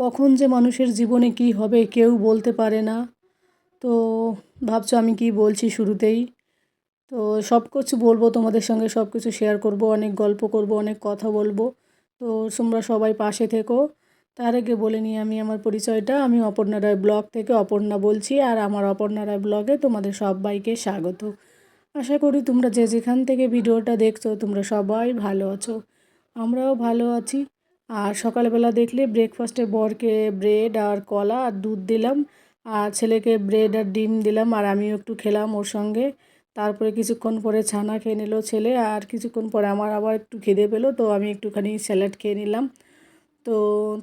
কখন যে মানুষের জীবনে কী হবে কেউ বলতে পারে না। তো ভাবছ আমি কি বলছি শুরুতেই? তো সব কিছু বলব, তোমাদের সঙ্গে সব কিছু শেয়ার করব, অনেক গল্প করব, অনেক কথা বলব। তো তোমরা সবাই পাশে থেকো। তার আগে বলে নিই আমি আমার পরিচয়টা। আমি অপর্ণা রায় ব্লগ থেকে অপর্ণা বলছি আর আমার অপর্ণা রায় ব্লগে তোমাদের সবাইকে স্বাগত। আশা করি তোমরা যে যেখান থেকে ভিডিওটা দেখছ তোমরা সবাই ভালো আছো। আমরাও ভালো আছি। আর সকালবেলা দেখলে ব্রেকফাস্টে বরকে ব্রেড আর কলা আর দুধ দিলাম, আর ছেলেকে ব্রেড আর ডিম দিলাম, আর আমিও একটু খেলাম ওর সঙ্গে। তারপরে কিছুক্ষণ পরে ছানা খেয়ে নিল ছেলে, আর কিছুক্ষণ পরে আমার আবার একটু খিদে পেল, তো আমি একটুখানি স্যালাড খেয়ে নিলাম। তো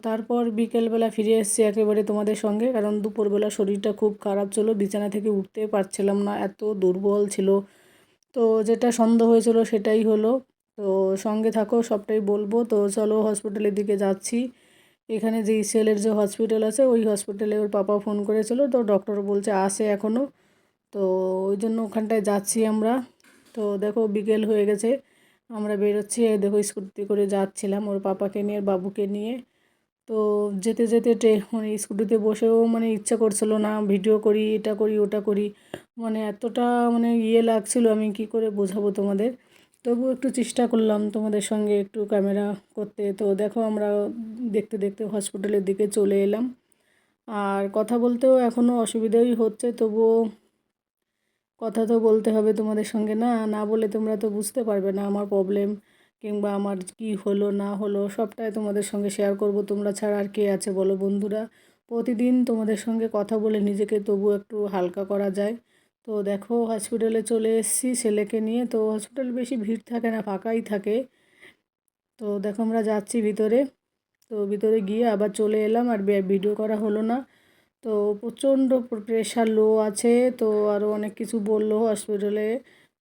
তারপর বিকেলবেলা ফিরে এসেছি একেবারে তোমাদের সঙ্গে, কারণ দুপুরবেলা শরীরটা খুব খারাপ ছিল, বিছানা থেকে উঠতে পারছিলাম না, এত দুর্বল ছিল। তো যেটা সন্দেহ হয়েছিল সেটাই হলো। তো সঙ্গে থাকো, সবটাই বলব। তো চলো হসপিটালের দিকে যাচ্ছি। এখানে যে সেলের যে হসপিটাল আছে, ওই হসপিটালে ওর পাপা ফোন করেছিল। তো ডক্টর বলছে, আসে এখনও তো ওই জন্য ওখানটায় যাচ্ছি আমরা। তো দেখো, বিকেল হয়ে গেছে। আমরা বেরোচ্ছি। দেখো, স্কুটি করে যাচ্ছিলাম ওর পাপাকে নিয়ে, বাবুকে নিয়ে। তো যেতে যেতে ট্রে মানে স্কুটিতে বসেও মানে ইচ্ছা করছিল না, ভিডিও করি, এটা করি, ওটা করি। মানে এতটা মানে ইয়ে লাগছিল, আমি কি করে বোঝাবো তোমাদের? তবু একটু চেষ্টা করলাম তোমাদের সঙ্গে একটু ক্যামেরা করতে। তো দেখো আমরা দেখতে দেখতে হসপিটালের দিকে চলে এলাম। আর কথা বলতেও এখনও অসুবিধাই হচ্ছে, তবুও কথা তো বলতে হবে তোমাদের সঙ্গে না। না বলে তোমরা তো বুঝতে পারবে না আমার প্রবলেম কিংবা আমার কি হলো, না হলো, সবটাই তোমাদের সঙ্গে শেয়ার করব। তোমরা ছাড়া আর কে আছে বলো বন্ধুরা? প্রতিদিন তোমাদের সঙ্গে কথা বলে নিজেকে তবু একটু হালকা করা যায়। তো দেখো হসপিটালে চলে এসেছি ছেলেকে নিয়ে। তো হসপিটাল বেশি ভিড় থাকে না, ফাঁকাই থাকে। তো দেখো আমরা যাচ্ছি ভিতরে। তো ভিতরে গিয়ে আবার চলে এলাম আর ভিডিও করা হলো না। তো প্রচণ্ড প্রেশার লো আছে। তো আরও অনেক কিছু বলল হসপিটালে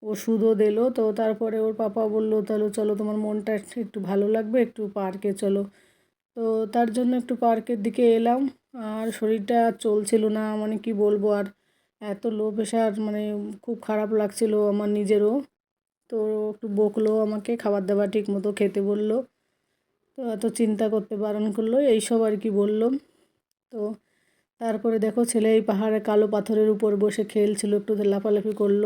ওষুধও দিলো। তো তারপরে ওর পাপা বলল, তাহলে চলো, তোমার মনটা একটু ভালো লাগবে, একটু পার্কে চলো। তো তার জন্য একটু পার্কের দিকে এলাম। আর শরীরটা চলছিল না মানে কি বলব আর এত লো প্রেশার মানে খুব খারাপ লাগছিল আমার নিজেরও। তো একটু বকলো আমাকে, খাবার দাবার ঠিক মতো খেতে বলল। তো এত চিন্তা করতে বারণ করল, এইসব আর কি বলল। তো তারপরে দেখো ছেলে এই পাহাড়ে কালো পাথরের উপর বসে খেলছিল, একটু লাফালাফি করল।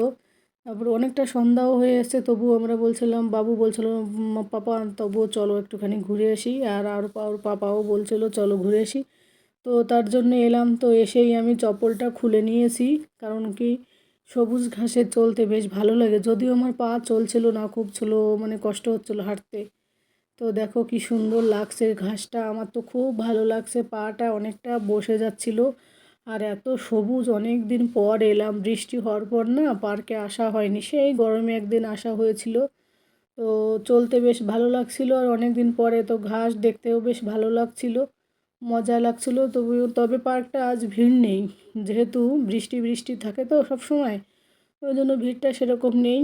তারপরে অনেকটা সন্ধ্যাও হয়ে এসছে তবু আমরা বলছিলাম, বাবু বলছিল পাপা, তবুও চলো একটুখানি ঘুরে আসি। আর আর ওর পাপাও বলছিল, চলো ঘুরে আসি। তো তার জন্য এলাম। তো এসেই আমি চপ্পলটা খুলে নিয়েছি, কারণ কি সবুজ ঘাসে চলতে বেশ ভালো লাগে। যদিও আমার পা চলছিল না, খুব ছিল মানে কষ্ট হচ্ছিল হাঁটতে। তো দেখো কি সুন্দর লাগছে ঘাসটা, আমার তো খুব ভালো লাগছে, পাটা অনেকটা বসে যাচ্ছিল। আর এত সবুজ অনেক দিন পর এলাম। বৃষ্টি হওয়ার পর না পার্কে আসা হয়নি, সেই গরমে একদিন আসা হয়েছিল। তো চলতে বেশ ভালো লাগছিল, আর অনেক দিন পরে তো ঘাস দেখতেও বেশ ভালো লাগছিল। মজা লাগছিল। তবু তবে পার্কটা আজ ভিড় নেই। যেহেতু বৃষ্টি বৃষ্টি থাকে তো সব সময়। ওই জন্য ভিড়টা সেরকম নেই।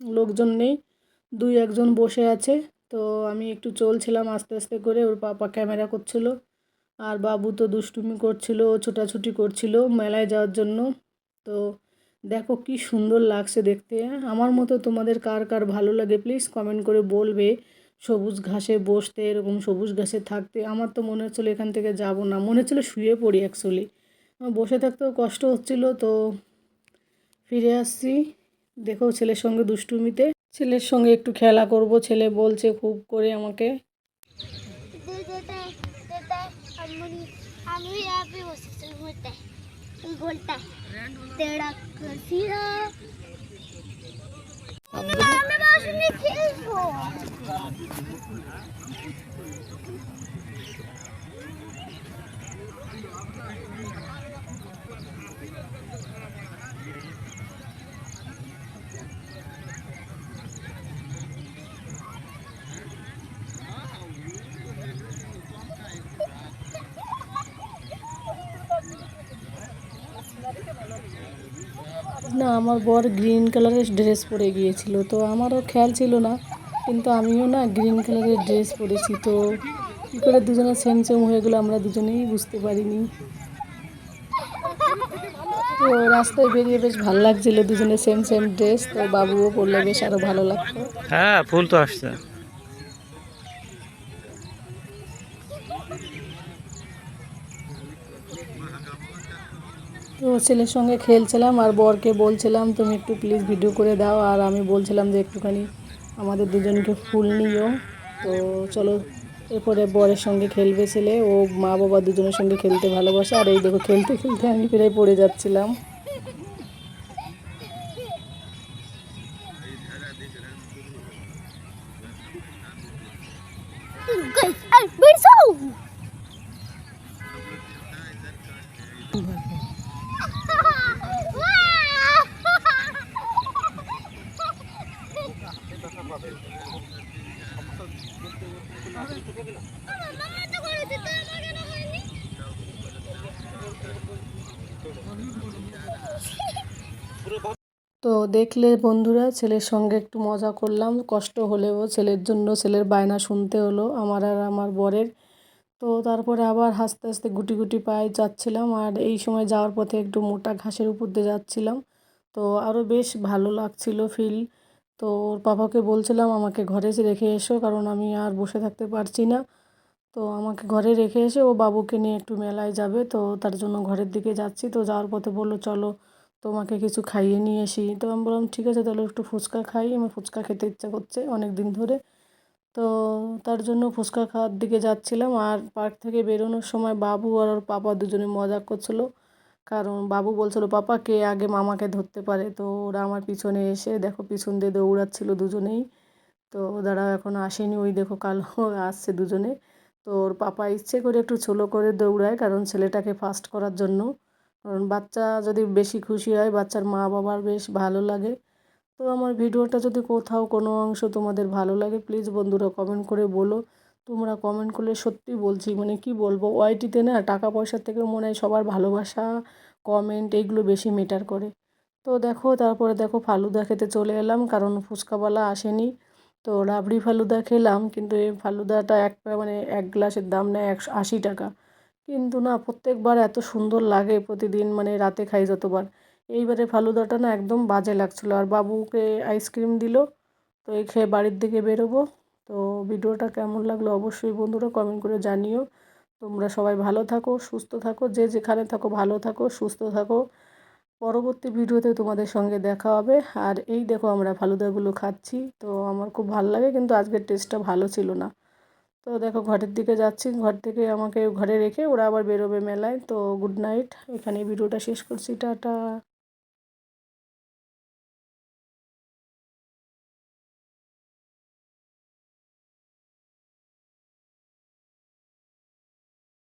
লোকজন নেই। দুই একজন বসে আছে। তো আমি একটু চলছিলাম আস্তে আস্তে করে। ওর পাপা ক্যামেরা করছিল। আর বাবু তো দুষ্টুমি করছিল ও ছোটাছুটি করছিল মেলায় যাওয়ার জন্য। তো দেখো কি সুন্দর লাগছে দেখতে। আমার মতো তোমাদের কার কার ভালো লাগে প্লিজ কমেন্ট করে বলবে। সবুজ ঘাসে বসতে এরকম সবুজ ঘাসে থাকতে আমার তো মনে হচ্ছিল এখান থেকে যাব না। মনে হচ্ছিল শুয়ে পড়ি অ্যাকচুয়ালি বসে থাকতেও কষ্ট হচ্ছিল তো ফিরে আসছি। দেখো ছেলের সঙ্গে দুষ্টুমিতে। ছেলের সঙ্গে একটু খেলা করব ছেলে বলছে খুব করে আমাকে। না আমার বর গ্রিন কালারের ড্রেস পরে গিয়েছিল তো আমারও খেয়াল ছিল না। কিন্তু আমিও না গ্রিন কালারের ড্রেস পরেছি তো কী করে দুজনের সেম সেম হয়ে গেলো আমরা দুজনেই বুঝতে পারিনি। তো রাস্তায় বেরিয়ে বেশ ভালো লাগছিল দুজনের সেম সেম ড্রেস তো বাবুও পরলে বেশ আরও ভালো লাগতো। হ্যাঁ ফুল তো আসছে। তো ছেলের সঙ্গে খেলছিলাম আর বরকে বলছিলাম তুমি একটু প্লিজ ভিডিও করে দাও। আর আমি বলছিলাম যে একটুখানি আমাদের দুজনকে ফুল নিও। তো চলো, এরপরে বরের সঙ্গে খেলবে ছেলে। ও মা বাবা দুজনের সঙ্গে খেলতে ভালোবাসে। আর এই দেখো, খেলতে খেলতে আমি প্রায় পড়ে যাচ্ছিলাম। তো দেখলে বন্ধুরা, ছেলের সঙ্গে একটু মজা করলাম। কষ্ট হলেও ছেলের জন্য ছেলের বায়না শুনতে হলো, আমার আর আমার বরের। তো তারপরে আবার হাসতে হাসতে গুটি গুটি পায়ে যাচ্ছিলাম আর এই সময় যাওয়ার পথে একটু মোটা ঘাসের উপর দিয়ে যাচ্ছিলাম। তো আরও বেশ ভালো লাগছিল ফিল তো ওর পাপাকে বলছিলাম, আমাকে ঘরে এসে রেখে এসো, কারণ আমি আর বসে থাকতে পারছি না। তো আমাকে ঘরে রেখে এসে ও বাবুকে নিয়ে একটু মেলায় যাবে, তো তার জন্য ঘরের দিকে যাচ্ছি। তো যাওয়ার পথে বলল, চলো তোমাকে কিছু খাইয়ে নিয়ে আসি। তো আমি বললাম, ঠিক আছে, তাহলে একটু ফুচকা খাই। আমার ফুচকা খেতে ইচ্ছা করছে অনেক দিন ধরে। তো তার জন্য ফুচকা খাওয়ার দিকে যাচ্ছিলাম। আর পার্ক থেকে বেরোনোর সময় বাবু আর ওর পাপা দুজনে মজা করছিল। কারণ বাবু বলছিল পাপা কে আগে মামাকে ধরতে পারে। তো ওরা আমার পিছনে এসে দেখো পিছন দিয়ে দৌড়াচ্ছিল দুজনেই। তো দাঁড়াও এখন আসেনি, ওই দেখো কালো আসছে দুজনে। তো ওর পাপা ইচ্ছে করে একটু ছোলো করে দৌড়ায়, কারণ ছেলেটাকে ফাস্ট করার জন্য। কারণ বাচ্চা যদি বেশি খুশি হয়, বাচ্চার মা বাবার বেশ ভালো লাগে। তো আমার ভিডিওটা যদি কোথাও কোনো অংশ তোমাদের ভালো লাগে প্লিজ বন্ধুরা কমেন্ট করে বলো। তোমরা কমেন্ট করলে সত্যি বলছি মানে কি বলব, ওয়াইটিতে না টাকা পয়সার থেকে মনে হয় সবার ভালোবাসা কমেন্ট এইগুলো বেশি ম্যাটার করে। তো দেখো, তারপরে দেখো ফালুদা খেতে চলে এলাম, কারণ ফুচকাওয়ালা আসেনি। তো রাবড়ি ফালুদা খেলাম, কিন্তু এই ফালুদাটা এক মানে এক গ্লাসের দাম নেয় একশো আশি টাকা। কিন্তু না প্রত্যেকবার এত সুন্দর লাগে প্রতিদিন মানে রাতে খাই যতবার। এইবারে ফালুদাটা না একদম বাজে লাগছিল। আর বাবুকে আইসক্রিম দিল, তো এই খেয়ে বাড়ির দিকে বেরোবো। তো ভিডিওটা কেমন লাগল অবশ্যই বন্ধুরা কমেন্ট করে জানিও। তোমরা সবাই ভালো থাকো, সুস্থ থাকো, যে যেখানে থাকো ভালো থাকো, সুস্থ থাকো। পরবর্তী ভিডিওতে তোমাদের সঙ্গে দেখা হবে। আর এই দেখো আমরা ফালুদাগুলো খাচ্ছি। তো আমার খুব ভালো লাগে কিন্তু আজকের টেস্টটা ভালো ছিল না। তো দেখো ঘরের দিকে যাচ্ছি। ঘর থেকে আমাকে ঘরে রেখে ওরা আবার বেরোবে মেলায়। তো গুড নাইট এখানে ভিডিওটা শেষ করছি। টাটা।